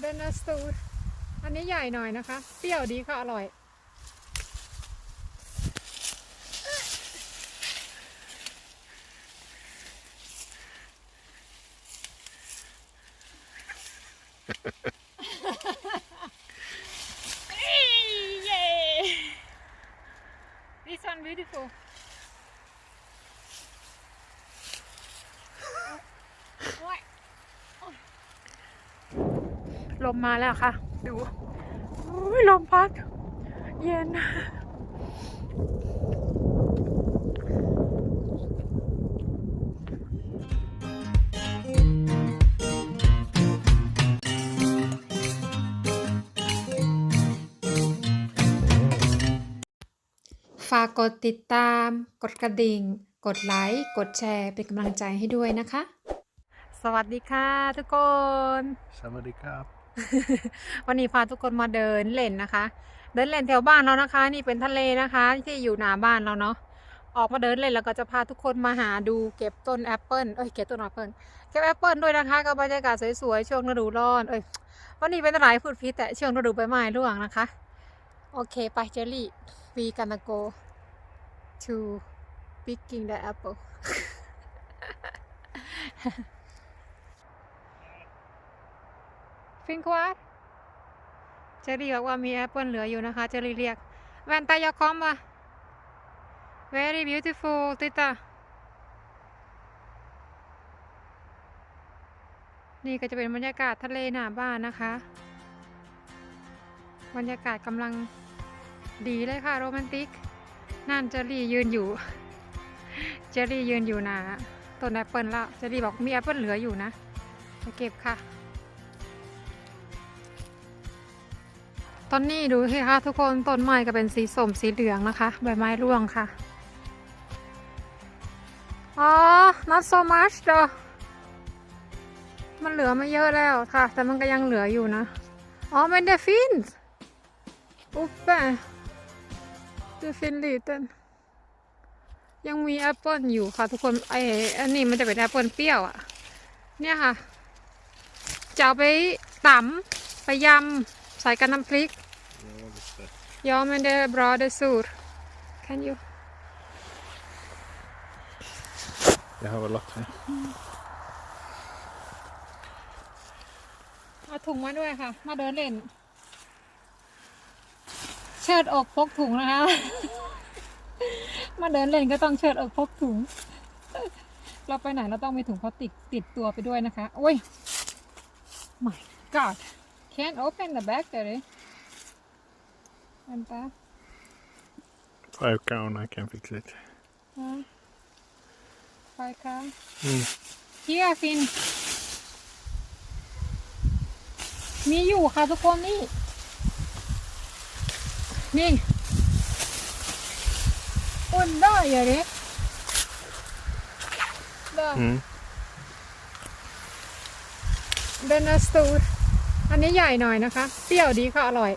เดนนาสตูอันนี้ใหญ่หน่อยนะคะ เปรี้ยวดีค่ะ อร่อย Yay! This one beautiful. โอ๊ยโอ๊ยล มมาแล้วค่ะ ดูอุ้ยลมพัด เย็น ฝากกดติดตาม กดกระดิ่ง กดไลค์ กดแชร์ เป็นกำลังใจให้ด้วยนะคะ สวัสดีค่ะทุกคน Sawadee krap. วันนี้พาทุกคนมาเดินเล่นนะคะ เดินเล่นแถวบ้านเรานะคะ นี่เป็นทะเลนะคะ ที่อยู่หน้าบ้านเราเนาะออกมาเดินเล่นแล้วก็จะพาทุกคนมาหาดูเก็บต้นแอปเปิลเอ้ยเก็บต้นแอปเปิลเก็บแอปเปิลด้วยนะคะกับบรรยากาศสวยๆช่วงฤดูร้อนเอ้ยวันนี้เป็นหลายพูดพิษแต่ช่วงฤดูใบไม้ร่วงนะคะ โอเคไปเจลลี่ we gonna go to picking the apple ฟิงควาเจลลี่บอกว่ามีแอปเปิลเหลืออยู่นะคะ เจลลี่เรียกแวนตายาคอมวะ very beautiful ติตานี่ก็จะเป็นบรรยากาศทะเลหน้าบ้านนะคะ บรรยากาศกำลังดีเลยค่ะโรแมนติก นั่นเจลลี่ยืนอยู่ เจลลี่ยืนอยู่นะต้นแอปเปิลแล้วเจลลี่บอกมีแอปเปิลเหลืออยู่นะไปเก็บค่ะ ตอนนี้ดูสิคะทุกคนต้นไม้ก็เป็นสีส้มสีเหลืองนะคะ ใบไม้ร่วงค่ะ อ๋อ not so much เด้อมันเหลือไม่เยอะแล้วค่ะ แต่มันก็ยังเหลืออยู่นะ อ๋อเป็นเดฟินอุ๊บแปะเดฟินลิตันยังมีแอปเปิลอยู่ค่ะ ทุกคนไออันนี้มันจะเป็นแอปเปิลเปรี้ยวอะเนี่ยค่ะจะเอาไปตำไปยำใส่กับน้ำพริก Ja, men det är bra, det är sur. Kan you? Jag har väl lagt det. เอาถุงมาด้วยค่ะ มาเดินเล่น เชิดอกพกถุงนะคะ มาเดินเล่นก็ต้องเชิดอกพกถุง เราไปไหนเราต้องมีถุงพลาสติกติดตัวไปด้วยนะคะ โอ้ย my god can't open the bag there อัน ตา Five crown, I can fix it. ฮะไปค่ะ Mm. เฮียฟินมีอยู่ค่ะทุกคนนี่ นี่อุ่นได้อย่าเด็กได้ Mm. เดนนัสตูดอันนี้ใหญ่หน่อยนะคะ เปรี้ยวดีค่ะ อร่อย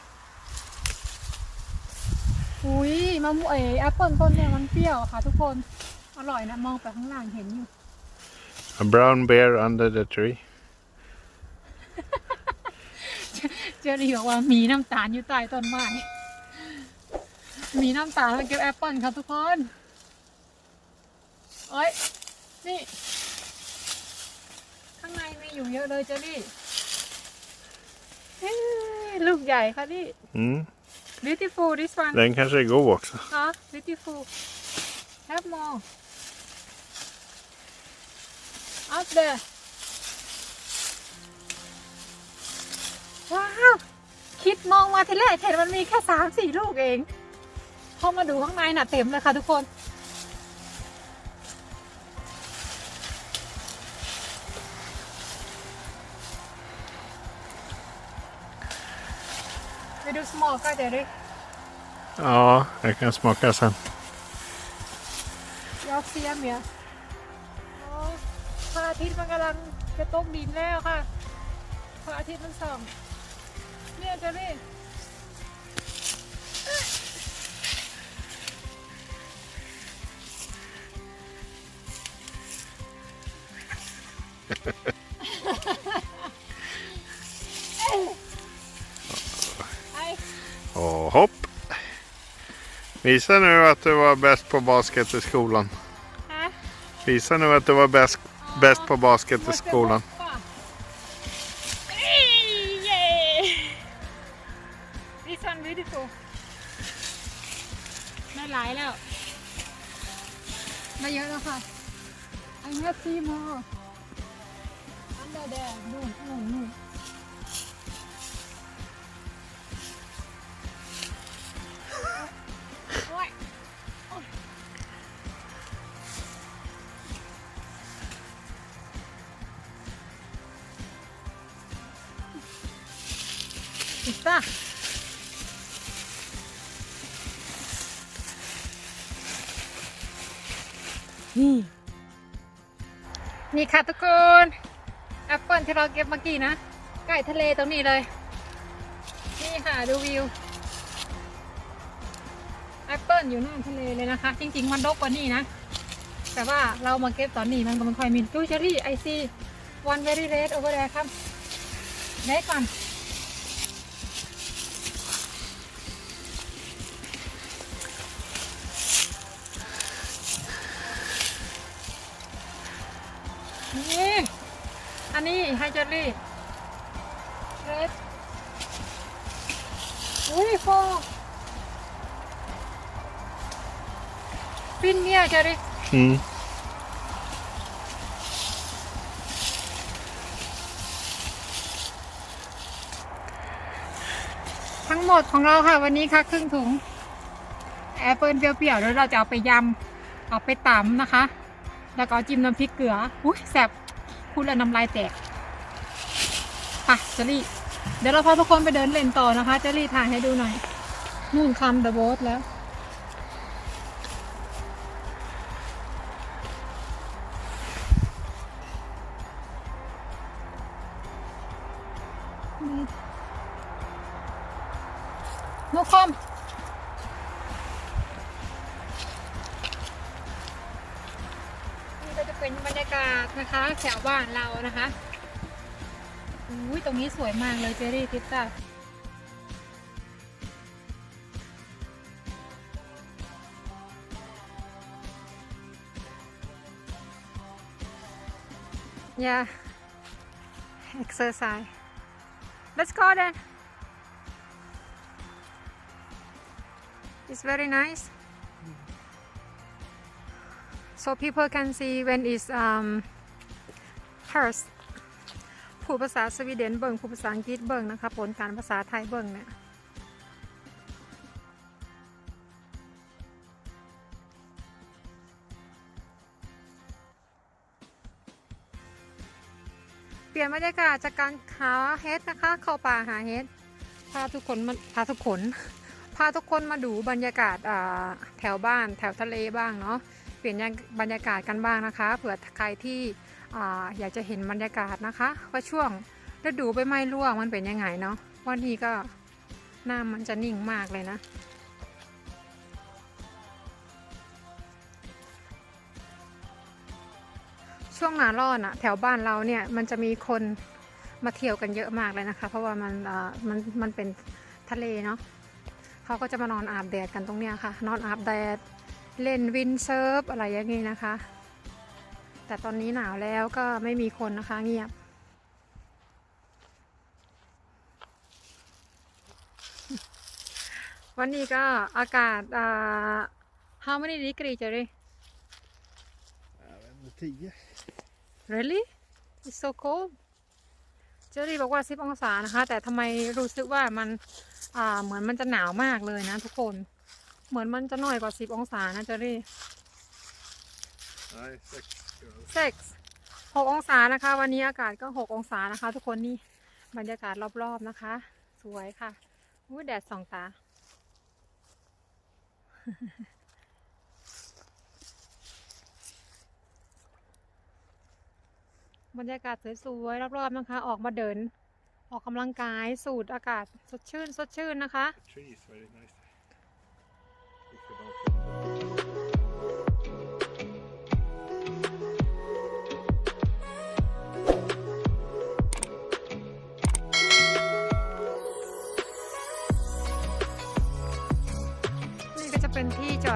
อุ้ยมะม่วงเอแอปเปิลต้นเนี่ยมันเปรี้ยวค่ะทุกคน อร่อยนะ มองไปข้างล่างเห็นอยู่ A brown bear under the tree. เจอรี่บอกว่ามีน้ำตาลอยู่ใต้ต้นไม้ มีน้ำตาลมาเก็บแอปเปิลครับทุกคนเอ้ย นี่ ข้างในมีอยู่เยอะเลยเจอรี่เอ้ยลูกใหญ่ค่ะนี่ Mm. Beautiful this one Den kanske är god också. ฮะ beautiful have more up there ว้าว คิดมองมาทีแรกเห็นมันมีแค่สามสี่ลูกเองพอมาดูข้างในน่ะเต็มเลยค่ะทุกคนไปดู small ก็จะได้ Ja, jag kan smaka sen. Jag ser mer อ๋อพระอาทิตย์มันกำลังจะตกดินแล้วค่ะพระอาทิตย์มันส่องเนี่ยเจะนี่ Visa nu att du var bäst på basket i skolan. ฮะ Visa nu att du var bäst, bäst på basket i skolan. เอ้ยเย้ This one beautiful ได้หลายแล้วได้เยอะแล้วค่ะ I have three more under there นู่นนู่นนู่นโพิซซ่านี่นี่ค่ะทุกคนแอปเปิลที่เราเก็บเมื่อกี้นะใกล้ทะเลตรงนี้เลย นี่ค่ะดูวิวแอปเปิลอยู่หน้าทะเลเลยนะคะ จริง ๆ มันรกกว่านี่นะ แต่ว่าเรามาเก็บตอนนี้มันก็ไม่ค่อยมีดูเชอรี่ไอซีวันเวอรี่เรดโอเวอร์แดร์ครับได้ก่อน อันนี้ไฮเจอรี่เรดอุ้ยโฟฟินเนี่ยเจอรี่ Mm. ทั้งหมดของเราค่ะวันนี้ค่ะครึ่งถุงแอปเปิลเปรี้ยวๆแล้วเราจะเอาไปยำเอาไปตำนะคะ แล้วก็เอาจิ้มน้ำพริกเกลืออุ้ยแซ่บพูดแล้วน้ำลายแตก ไปเจอรี่ เดี๋ยวเราพาทุกคนไปเดินเล่นต่อนะคะเจอรี่ถ่ายให้ดูหน่อย นู่นคัมเดอะโบสแล้ว no come นี่ก็จะเป็นบรรยากาศนะคะ แถวบ้านเรานะคะ อุ้ยตรงนี้สวยมากเลยเจอรี่ทิตตาอย่า exercise let's go then It's very nice. So people can see when it's um hers ผู้ภาษาสวีเดนเบิงผู้ภาษาอังกฤษเบิงนะคะ ผลการภาษาไทยเบิงเนี่ยเปลี่ยนบรรยากาศจากการหาเฮ็ดนะคะ เข้าป่าหาเฮ็ดพาทุกคนมาพาทุกคนพาทุกคนมาดูบรรยากาศแถวบ้าน แถวทะเลบ้างเนาะเปลี่ยนบรรยากาศกันบ้างนะคะเผื่อใครที่ ออยากจะเห็นบรรยากาศนะคะว่าช่วงฤดูใบไม้ร่วงมันเป็นยังไงเนาะวันนี้ก็น้ำมันจะนิ่งมากเลยนะ ช่วงหนาร้อนอะแถวบ้านเราเนี่ยมันจะมีคนมาเที่ยวกันเยอะมากเลยนะคะ เพราะว่ามันมันมันเป็นทะเลเนาะเขาก็จะมานอนอาบแดดกันตรงเนี้ยค่ะ นอนอาบแดดเล่นวินเซิร์ฟอะไรอย่างงี้นะคะ แต่ตอนนี้หนาวแล้วก็ไม่มีคนนะคะเงียบ วันนี้ก็อากาศอ่า how many degree จะได้ really it's so cold เจอรี่บอกว่า 10 องศานะคะ แต่ทำไมรู้สึกว่ามันอ่าเหมือนมันจะหนาวมากเลยนะทุกคน เหมือนมันจะน้อยกว่า 10 องศานะเจอรี่ Nej, sex. 6 6องศานะคะ วันนี้อากาศก็ 6 องศานะคะ ทุกคนนี่บรรยากาศรอบๆนะคะ สวยค่ะอุ้แดดส่องตา บรรยากาศสวยๆรอบๆนะคะ ออกมาเดิน ออกกำลังกายสูดอากาศสดชื่น สดชื่นนะคะ The tree is very nice.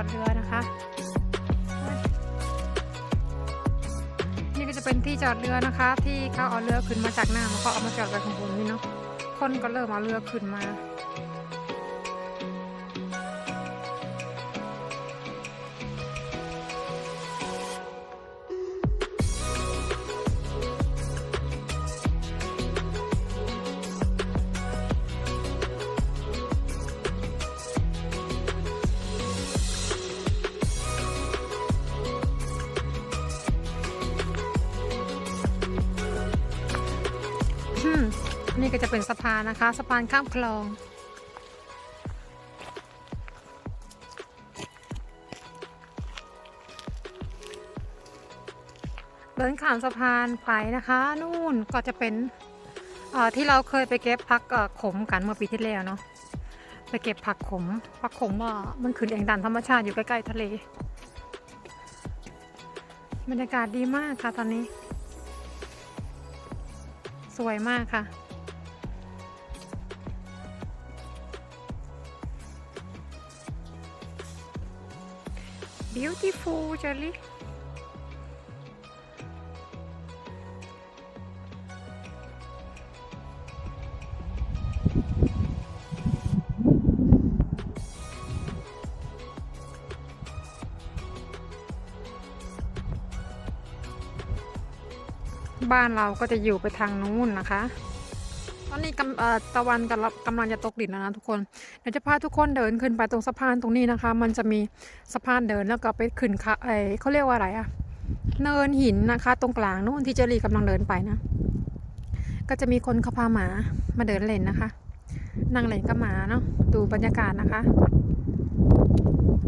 เรือนะคะ นี่ก็จะเป็นที่จอดเรือนะคะ ที่เขาเอาเรือขึ้นมาจากน้ำแล้วก็เอามาจอดไว้ข้างบนนี่เนาะคนก็เริ่มเอาเรือขึ้นมา็นสะพานนะคะ สะพานข้ามคลอง เดินข้ามสะพานไปนะคะ นู่นก็จะเป็นที่เราเคยไปเก็บผักขมกันเมื่อปีที่แล้วเนาะไปเก็บผักขมผักขมว่ามันขึ้นเองตามธรรมชาติอยู่ใกล้ๆทะเล บรรยากาศดีมากค่ะตอนนี้ สวยมากค่ะ beautiful Jelly บ้านเราก็จะอยู่ไปทางนู้นนะคะ กำตะวันกำลังกำลังจะตกดินแล้วนะทุกคนเดี๋ยวจะพาทุกคนเดินขึ้นไปตรงสะพานตรงนี้นะคะ มันจะมีสะพานเดินแล้วก็ไปขึ้นเอยเขาเรียกว่าอะไรอะเนินหินนะคะ ตรงกลางนู่นที่เจรีกำลังเดินไปนะ ก็จะมีคนเขาพาหมามาเดินเล่นนะคะ นั่งเล่นกับหมาเนาะดูบรรยากาศนะคะ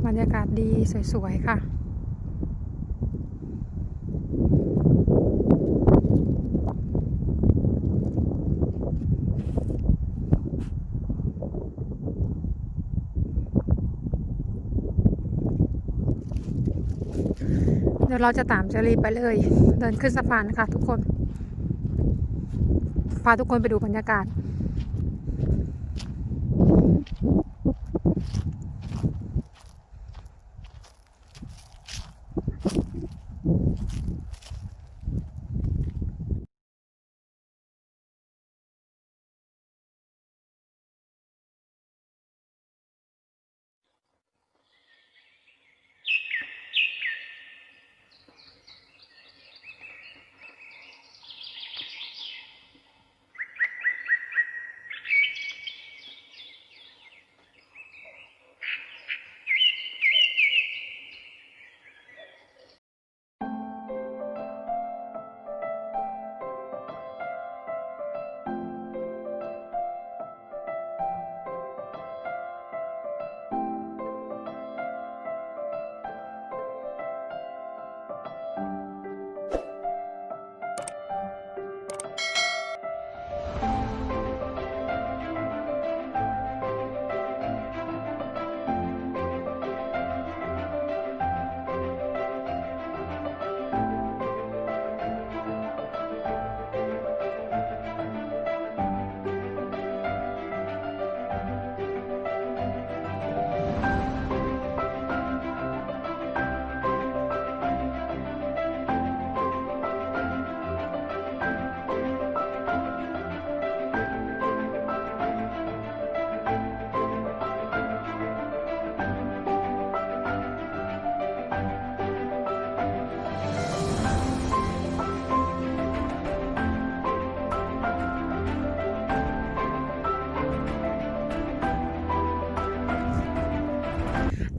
บรรยากาศดีสวยๆค่ะ ดี๋ยวเราจะตามเจรีไปเลย เดินขึ้นสะพานนะคะทุกคน พาทุกคนไปดูบรรยากาศ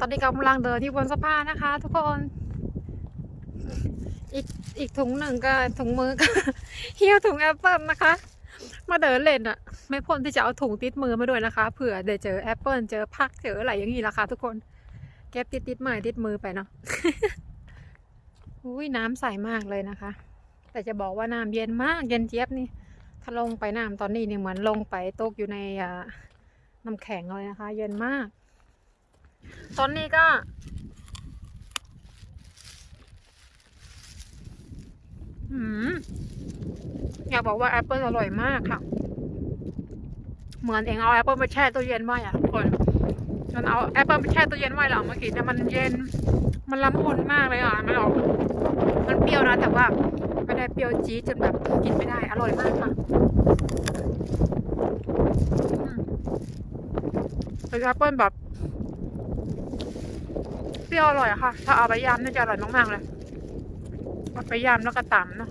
อนนี้กำลังเดินที่บนสะพานนะคะ ทุกคน อีกอีกถุงหนึ่งก็ถุงมือก็เฮี้ยวถุงแอปเปิลนะคะ มาเดินเล่นอะไม่พ้นที่จะเอาถุงติดมือมาด้วยนะคะเผื่อเดี๋ยวเจอแอปเปิลเจอผักเจออะไรอย่างนี้ละค่ะทุกคนเก็บติดติดไม้ติดมือไปเนาะอุ้ยน้ำใสมากเลยนะคะ แต่จะบอกว่าน้ำเย็นมากเย็นเจี๊ยบนี่ ถ้าลงไปน้ำตอนนี้เนี่ยเหมือนลงไปตกอยู่ในอ่าน้ำแข็งเลยนะคะ เย็นมาก ตอนนี้ก็อืมอยากบอกว่าแอปเปิลอร่อยมากค่ะ เหมือนเองเอาแอปเปิลมาแช่ตู้เย็นไว้อะทุกคนมันเอาแอปเปิลไปแช่ตู้เย็นไว้แล้วเอามากินแต่มันเย็น มันละมุนมากเลยอะมันออก มันเปรี้ยวนะ แต่ว่าไม่ได้เปรี้ยวจี๊ดจนแบบกินไม่ได้ อร่อยมากค่ะอืมเป็นแอปเปิลแบบ รี้ยวอร่อยค่ะ ถ้าเอาไปยำน่าจะอร่อยมากๆเลยเอาไปยำแล้วก็ตำเนาะ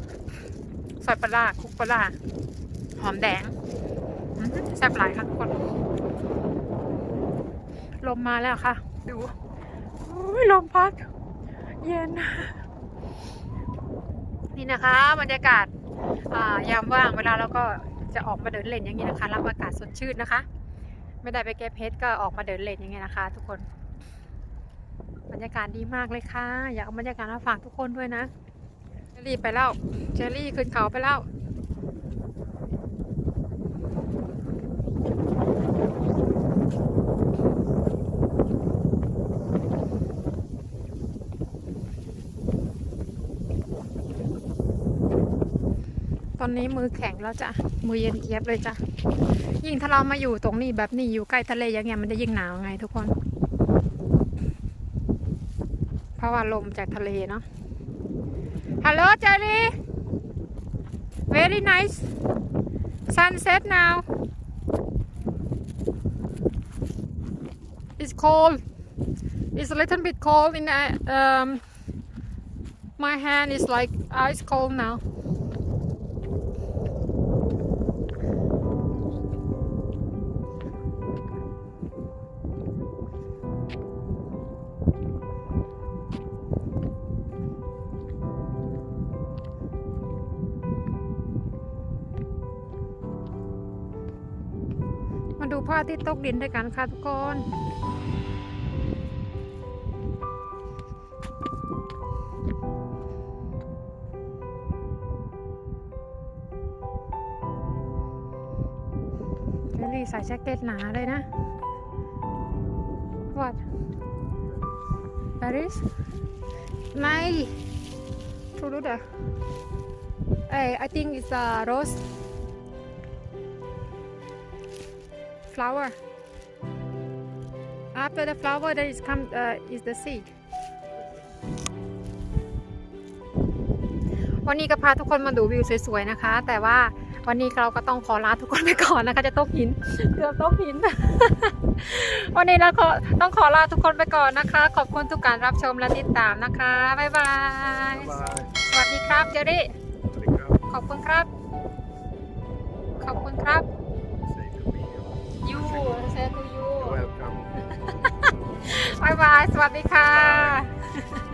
ใส่ปลาร้าคุกปลาร้าหอมแดงแซ่บหลายค่ะทุกคน ลมมาแล้วค่ะ ดูลมพัด เย็น นี่นะคะบรรยากาศอ่ายามว่างเวลาเราก็จะออกมาเดินเล่นอย่างนี้นะคะ รับอากาศสดชื่นนะคะ ไม่ได้ไปเก็บเพชรก็ออกมาเดินเล่นอย่างเงี้ยนะคะ ทุกคน บรรยากาศดีมากเลยค่ะ อยากเอาบรรยากาศมาฝากทุกคนด้วยนะเจลลี่ไปแล้วเจลลี่ขึ้นเขาไปแล้วตอนนี้มือแข็งแล้วจ้ะ มือเย็นเจี๊ยบเลยจ้ะ ยิ่งถ้าเรามาอยู่ตรงนี้แบบนี้อยู่ใกล้ทะเลอย่างเงี้ยมันจะยิ่งหนาวไงทุกคน เพราะว่าลมจากทะเลเนาะ ฮัลโหลเจอรี่ very nice sunset now it's cold it's a little bit cold in the, um my hand is like ice cold now มาดูพระอาทิตย์ตกดินด้วยกันค่ะทุกคนเจลลี่ใส่แจ็คเก็ตหนาเลยนะ What Paris ไม่ True ดูเด้อ Hey I think it's a rose flower after the flower there is come uh, is the seed วันนี้ก็พาทุกคนมาดูวิวสวยๆนะคะ แต่ว่าวันนี้เราก็ต้องขอลาทุกคนไปก่อนนะคะ จะตกหินเกือบตกหิน วันนี้เราขอต้องขอลาทุกคนไปก่อนนะคะ ขอบคุณทุกการรับชมและติดตามนะคะบ๊ายบาย Bye. สวัสดีครับเจอรี่ Swadee krab. ขอบคุณครับ ขอบคุณครับ Say to me. You say to you You're welcome. บายบาย สวัสดีค่ะ Bye.